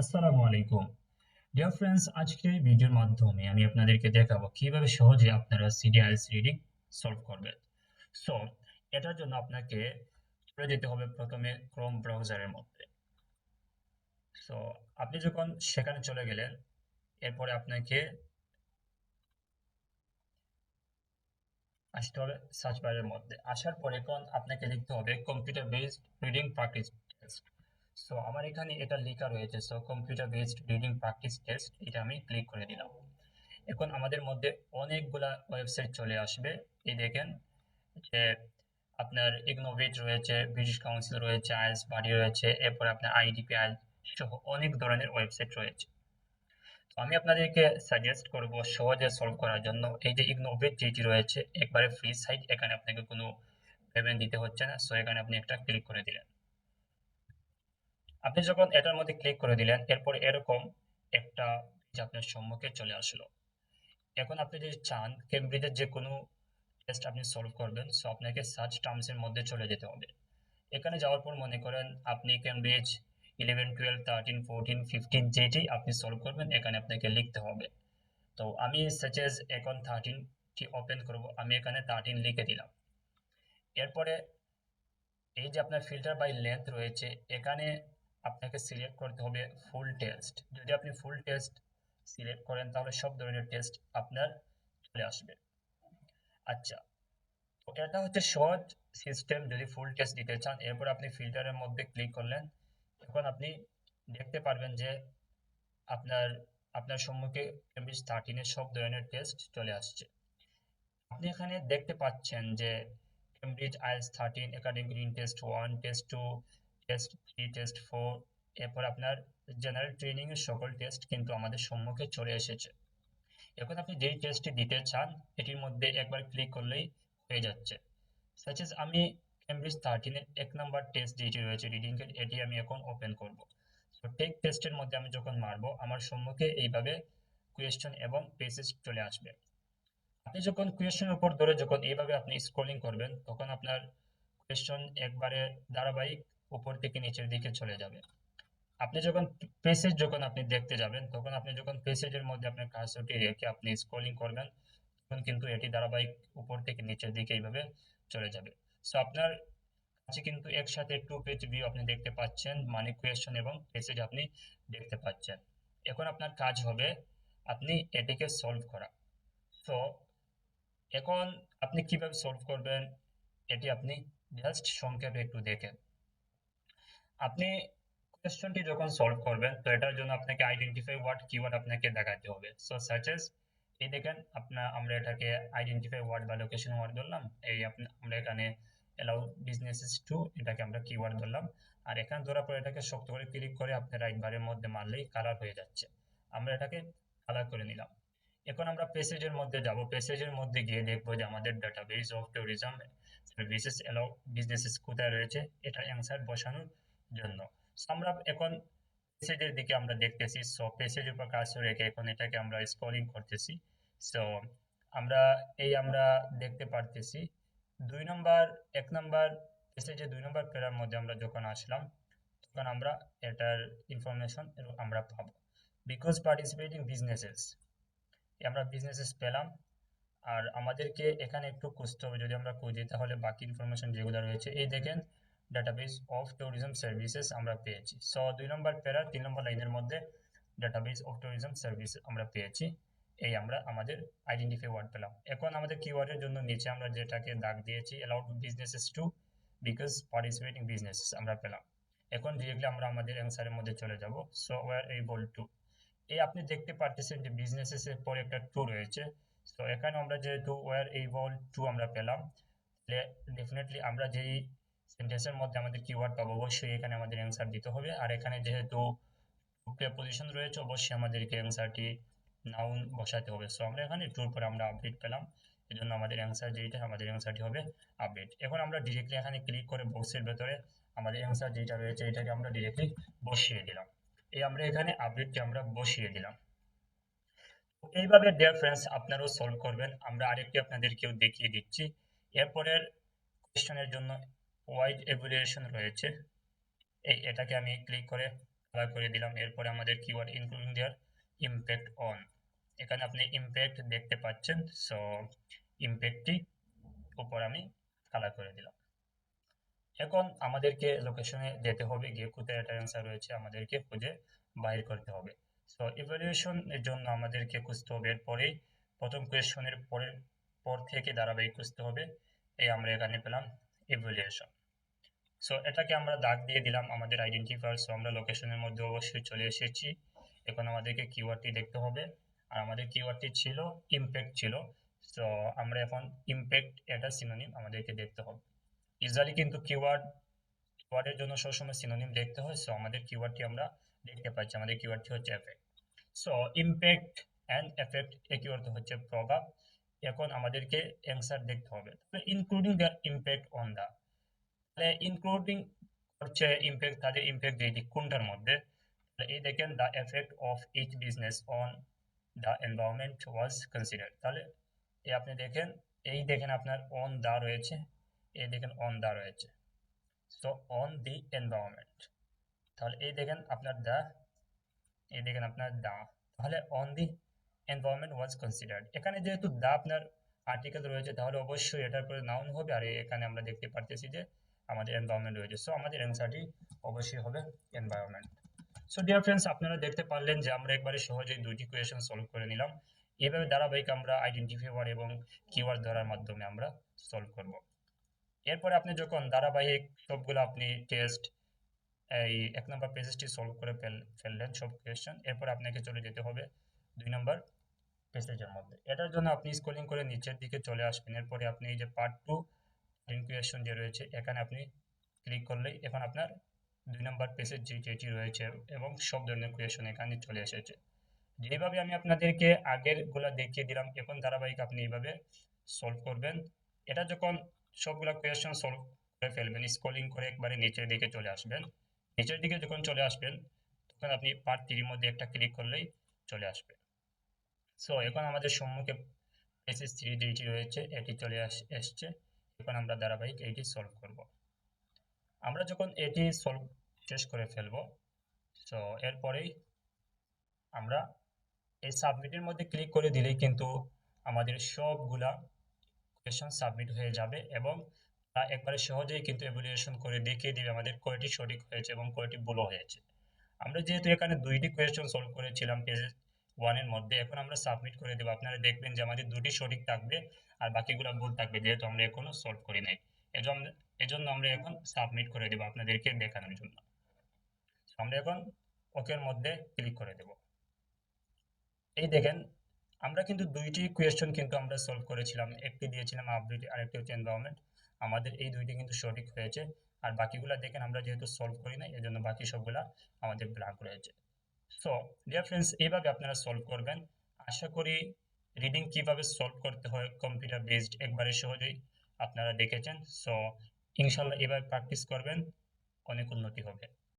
আসসালামু আলাইকুম। Dear friends আজকের এই ভিডিওর মাধ্যমে আমি আপনাদেরকে দেখাবো কীভাবে সহজে আপনারা সিডিআইএস রিডিং সলভ করবেন। সো এটার জন্য আপনাকে চলে যেতে হবে প্রথমে ক্রোম ব্রাউজারের মধ্যে। সো আপনি যখন সেখানে চলে গেলেন, এরপরে আপনাকে আসতে হবে সার্চ বারের মধ্যে। আসার পরে এখন আপনাকে লিখতে হবে computer based reading practice test so আমার এখানে এটা লেখা রয়েছে so computer based reading practice test এটা আমি ক্লিক করে দিলাম এখন আমাদের মধ্যে অনেকগুলা ওয়েবসাইট চলে আসবে। এই দেখেন যে আপনার ইগনোভেট রয়েছে ব্রিটিশ কাউন্সিল রয়েছে আইএস বাড়ি রয়েছে, এরপরে আপনার আইডিপি আইএল সহ অনেক ধরনের ওয়েবসাইট রয়েছে। তো আমি আপনাদেরকে সাজেস্ট করব সহজে সলভ করার জন্য। এই যে ইগনোভেট যেটি রয়েছে, একবারে ফ্রি সাইট এখানে আপনাকে কোনো পেমেন্ট দিতে হচ্ছে না। সো এখানে আপনি একটা ক্লিক করে দিলেন। আপনি যখন এটার মধ্যে ক্লিক করে দিলেন, এরপর এরকম একটা পেজ আপনার সম্মুখে চলে আসলো। এখন আপনি যদি চান কেমব্রিজের যে কোনো টেস্ট আপনি সলভ করবেন সো আপনাকে সার্চ টার্মসের মধ্যে চলে যেতে হবে। এখানে যাওয়ার পর মনে করেন আপনি Cambridge eleven twelve thirteen fourteen fifteen যেটি আপনি সলভ করবেন, এখানে আপনাকে লিখতে হবে। তো আমি সাচেস এখন থার্টিনটি ওপেন করব, আমি এখানে থার্টিন লিখে দিলাম। এরপরে এই যে আপনার ফিল্টার বাই লেন্থ রয়েছে, এখানে আপনাকে সিলেক্ট করতে হবে ফুল টেস্ট যদি আপনি ফুল টেস্ট সিলেক্ট করেন, তাহলে সব ধরনের টেস্ট আপনার চলে আসবে। আচ্ছা তো এটা হচ্ছে সহজ সিস্টেম যদি ফুল টেস্ট দিতে চান, এরপর আপনি ফিল্টারের মধ্যে ক্লিক করলেন, এখন আপনি দেখতে পারবেন যে আপনার আপনার সম্মুখে কেমব্রিজ থার্টিনের সব ধরনের টেস্ট চলে আসছে। আপনি এখানে দেখতে পাচ্ছেন যে Cambridge is thirteen academic green test one test two test three test four এরপর আপনার জেনারেল ট্রেনিং এর সকল টেস্ট কিন্তু আমাদের সম্মুখে চলে এসেছে। এখন আপনি যেই টেস্টটি দিতে চান, এটির মধ্যে একবার ক্লিক করলেই হয়ে যাচ্ছে। সাচেস আমি কেমব্রিজ থার্টিনের এক নাম্বার টেস্ট যেটি রয়েছে রিডিং এর, এটি আমি এখন ওপেন করব। তো টেক টেস্টের মধ্যে আমি যখন মারবো, আমার সম্মুখে এইভাবে কোয়েশ্চন এবং পেসেজ চলে আসবে। আপনি যখন কোয়েশ্চেনের উপর ধরে যখন এইভাবে আপনি স্ক্রলিং করবেন, তখন আপনার কোয়েশ্চন একবারে ধারাবাহিক উপর থেকে নিচের দিকে চলে যাবে। আপনি যখন পেসেজ যখন আপনি দেখতে যাবেন, তখন আপনি যখন পেসেজের মধ্যে আপনার কার্সরটি রেখে আপনি স্ক্রলিং করবেন, তখন কিন্তু এটি ধারাবাহিক উপর থেকে নিচের দিকে এইভাবে চলে যাবে। সো আপনার কাছে কিন্তু একসাথে টু পেজ ভিউ আপনি দেখতে পাচ্ছেন মানে কোয়েশ্চন এবং পেসেজ আপনি দেখতে পাচ্ছেন। এখন আপনার কাজ হবে আপনি এটিকে সলভ করা। তো এখন আপনি কীভাবে সলভ করবেন, এটি আপনি জাস্ট সংক্ষেপে একটু দেখেন। আপনি কোয়েশ্চনটি যখন সলভ করবেন, তো এটার জন্য আপনাকে আইডেন্টিফাই ওয়ার্ড কিওয়ার্ড আপনাকে দেখাতে হবে। সো সাচেস এই দেখেন আপনার আমরা এটাকে আইডেন্টিফাই ওয়ার্ড বা লোকেশন ওয়ার্ড ধরলাম। এই আমরা এখানে অ্যালাউ বিজনেসেস টু এটাকে আমরা কিওয়ার্ড ধরলাম। আর এখানে ধরার পর এটাকে শক্ত করে ক্লিক করে আপনি রাইট বারের মধ্যে মারলেই কালার হয়ে যাচ্ছে। আমরা এটাকে কালার করে নিলাম। এখন আমরা প্যাসেজের মধ্যে যাব। প্যাসেজের মধ্যে গিয়ে দেখব যে আমাদের database of tourism services allow businesses কোথায় রয়েছে। এটা অ্যান্সার বসানোর জন্য। আমরা এখন পেসেজের দিকে আমরা দেখতেছি। সো পেসেজের উপর কাজ রেখে এখন এটাকে আমরা স্ক্রলিং করতেছি। সো আমরা এই আমরা দেখতে পারতেছি। দুই নম্বর, এক নম্বর পেসেজে দুই নম্বর প্যারার মধ্যে আমরা যখন আসলাম, তখন আমরা এটার ইনফরমেশন আমরা পাবো। বিকজ পার্টিসিপেটিং বিজনেসেস আমরা বিজনেসেস পেলাম। আর আমাদেরকে এখানে একটু খুঁজতে হবে। যদি আমরা খুঁজি, তাহলে বাকি ইনফরমেশন যেগুলো রয়েছে, এই দেখেন ডাটাবেস অফ ট্যুরিজম সার্ভিসেস আমরা পেয়েছি। সো দুই নম্বর প্যারা, তিন নম্বর লাইনের মধ্যে ডাটাবেস অফ ট্যুরিজম সার্ভিস আমরা পেয়েছি। এই আমরা আমাদের আইডেন্টিফাই ওয়ার্ড পেলাম। এখন আমাদের কিওয়ার্ডের জন্য নিচে আমরা যেটাকে দাগ দিয়েছি allowed businesses to because participating businesses আমরা পেলাম। এখন ডিরেক্টলি আমরা আমাদের অ্যান্সারের মধ্যে চলে যাব। সো ওয়ার এবল টু এই আপনি দেখতে পারতেছেন যে বিজনেসেস এর পরে একটা টু রয়েছে। তো এখানে আমরা যেহেতু ওয়ার এবল টু আমরা পেলাম। ডেফিনেটলি আমরা যেই সেন্টেন্সের মধ্যে আমাদের কিওয়ার্ড পাবো, অবশ্যই এখানে আমাদের অ্যান্সার দিতে হবে। আর এখানে যেহেতু পজিশন রয়েছে, অবশ্যই আমাদেরকে অ্যান্সারটি নাউন বসাতে হবে। সো আমরা এখানে টুর পরে আমরা আপডেট পেলাম। এই জন্য আমাদের অ্যান্সার যেটা আমাদের অ্যান্সারটি হবে আপডেট এখন আমরা ডিরেক্টলি এখানে ক্লিক করে বক্সের ভেতরে আমাদের অ্যান্সার যেটা রয়েছে, এটাকে আমরা ডিরেক্টলি বসিয়ে দিলাম। এই আমরা এখানে আপডেটটি আমরা বসিয়ে দিলাম। এইভাবে ডিয়ার ফ্রেন্ডস আপনারাও সলভ করবেন। আমরা আরেকটি আপনাদেরকেও দেখিয়ে দিচ্ছি। এরপরের কোয়েশ্চনের জন্য ওয়াইড এভুলিউশন রয়েছে। এই, এটাকে আমি ক্লিক করে কালার করে দিলাম। এরপরে আমাদের keyword including their impact on এখানে আপনি ইমপ্যাক্ট দেখতে পাচ্ছেন। সো ইমপ্যাক্টটি উপর আমি কালার করে দিলাম। এখন আমাদেরকে লোকেশনে যেতে হবে। গিয়ে কোথায় একটা অ্যান্সার রয়েছে আমাদেরকে খুঁজে বাইর করতে হবে। সো ইভ্যালুয়েশন এর জন্য আমাদেরকে খুঁজতে হবে। এরপরেই প্রথম কোয়েশনের পরের, পর থেকে ধারাবাহিক খুঁজতে হবে। এই আমরা এখানে পেলাম ইভ্যালুয়েশন সো এটাকে আমরা দাগ দিয়ে দিলাম আমাদের আইডেন্টিফায়ার সো আমরা লোকেশনের মধ্যে অবশ্যই চলে এসেছি। এখন আমাদেরকে কিওয়ার্ডটি দেখতে হবে। আর আমাদের কিওয়ার্ডটি ছিল ইমপ্যাক্ট ছিল। সো আমরা এখন ইমপ্যাক্ট এটা সিনোনিম আমাদেরকে দেখতে হবে। ইউজুয়ালি কিন্তু কিওয়ার্ড কিওয়ার্ডের জন্য সবসময় সিনোনিম দেখতে হয়। সো আমাদের কিওয়ার্ডটি আমরা দেখতে পাচ্ছি। আমাদের কিওয়ার্ডটি হচ্ছে effect so impact and effect একই অর্থ হচ্ছে? প্রভাব। এখন আমাদেরকে অ্যান্সার দেখতে হবে। Including the impact on the তাহলে ইনক্লুডিং হচ্ছে ইমপ্যাক্ট তাদের ইমপ্যাক্ট দিয়ে কোনটার মধ্যে এই দেখেন the effect of each business on the environment was consider তাহলে এই আপনি দেখেন, এই দেখেন আপনার অন দা রয়েছে, এই দেখেন অন দা রয়েছে। সো অন দি এনভায়রনমেন্ট তাহলে এই দেখেন আপনার দা এই দেখেন আপনার দা তাহলে on the environment was considered এখানে যেহেতু দা আপনার আর্টিকেল রয়েছে, তাহলে অবশ্যই এটার পরে নাউন হবে, আর এখানে আমরা দেখতে পারতেছি যে আমাদের এনভায়রনমেন্ট রয়েছে। সো আমাদের অ্যান্সারটি অবশ্যই হবে এনভায়রনমেন্ট সো ডিয়ার ফ্রেন্ডস আপনারা দেখতে পারলেন যে আমরা একবারে সহজেই দুইটি কোয়েশন সলভ করে নিলাম। এইভাবে ধারাবাহিক আমরা আইডেন্টিফায়ার এবং কিওয়ার্ড ধরার মাধ্যমে আমরা সলভ করব। এরপরে আপনি যখন ধারাবাহিক সবগুলো আপনি টেস্ট এই এক নম্বর পেজেসটি সলভ করে ফেললেন সব কোয়েশন এরপর আপনাকে চলে যেতে হবে দুই নম্বর পেজের মধ্যে। এটার জন্য আপনি স্ক্রলিং করে নিচের দিকে চলে আসবেন। এরপরে আপনি এই যে পার্ট টু ইনকুয়েশন যে রয়েছে, এখানে আপনি ক্লিক করলেই এখন আপনার দুই নম্বর পেজের যে যেটি রয়েছে এবং সব ধরনের কোয়েশন এখানে চলে এসেছে। যেভাবে আমি আপনাদেরকে আগেরগুলা দেখিয়ে দিলাম, এখন ধারাবাহিক আপনি এইভাবে সলভ করবেন। এটা যখন সবগুলা কোয়েশন সলভ করে ফেলবেন স্ক্রলিং করে একবারে নিচের দিকে চলে আসবেন। নিচের দিকে যখন চলে আসবেন, তখন আপনি পার্ট থ্রির মধ্যে একটা ক্লিক করলেই চলে আসবে। সো এখন আমাদের সম্মুখে পেসেস থ্রি যেটি রয়েছে, এটি চলে আস, এসছে। এখন আমরা ধারাবাহিক এইটি সলভ করব। আমরা যখন এটি সলভ শেষ করে ফেলব সো এরপরেই আমরা এই সাবমিটের মধ্যে ক্লিক করে দিলেই কিন্তু আমাদের সবগুলা কোয়েশন সাবমিট হয়ে যাবে এবং তা একবারে সহজেই কিন্তু এভ্যালুয়েশন করে দেখিয়ে দিবে আমাদের কয়টি সঠিক হয়েছে এবং কয়টি ভুলও হয়েছে। আমরা যেহেতু এখানে দুইটি কোয়েশন সলভ করেছিলাম পেজ ওয়ানের মধ্যে, এখন আমরা সাবমিট করে দেবো। আপনারা দেখবেন যে আমাদের দুটি সঠিক থাকবে আর বাকিগুলো ভুল থাকবে, যেহেতু আমরা এখনও সলভ করি নাই। এজন্য এজন্য আমরা এখন সাবমিট করে দেবো আপনাদেরকে দেখানোর জন্য। আমরা এখন ওকের মধ্যে ক্লিক করে দেব। এই দেখেন, আমরা কিন্তু দুইটি কোয়েশ্চন কিন্তু আমরা সলভ করেছিলাম। একটি দিয়েছিলাম আপডেট আর একটি হচ্ছে এনভায়রনমেন্ট আমাদের এই দুইটি কিন্তু সঠিক হয়েছে। আর বাকিগুলো দেখেন, আমরা যেহেতু সলভ করি না এজন্য বাকি সবগুলা আমাদের ব্ল্যাঙ্ক রয়েছে। সো ডিয়ার ফ্রেন্ডস এইভাবে আপনারা সলভ করবেন। আশা করি রিডিং কীভাবে সলভ করতে হয় কম্পিউটার বেসড একবারে সহজেই আপনারা দেখেছেন। সো ইনশাল্লাহ এবার প্র্যাকটিস করবেন। অনেক উন্নতি হবে।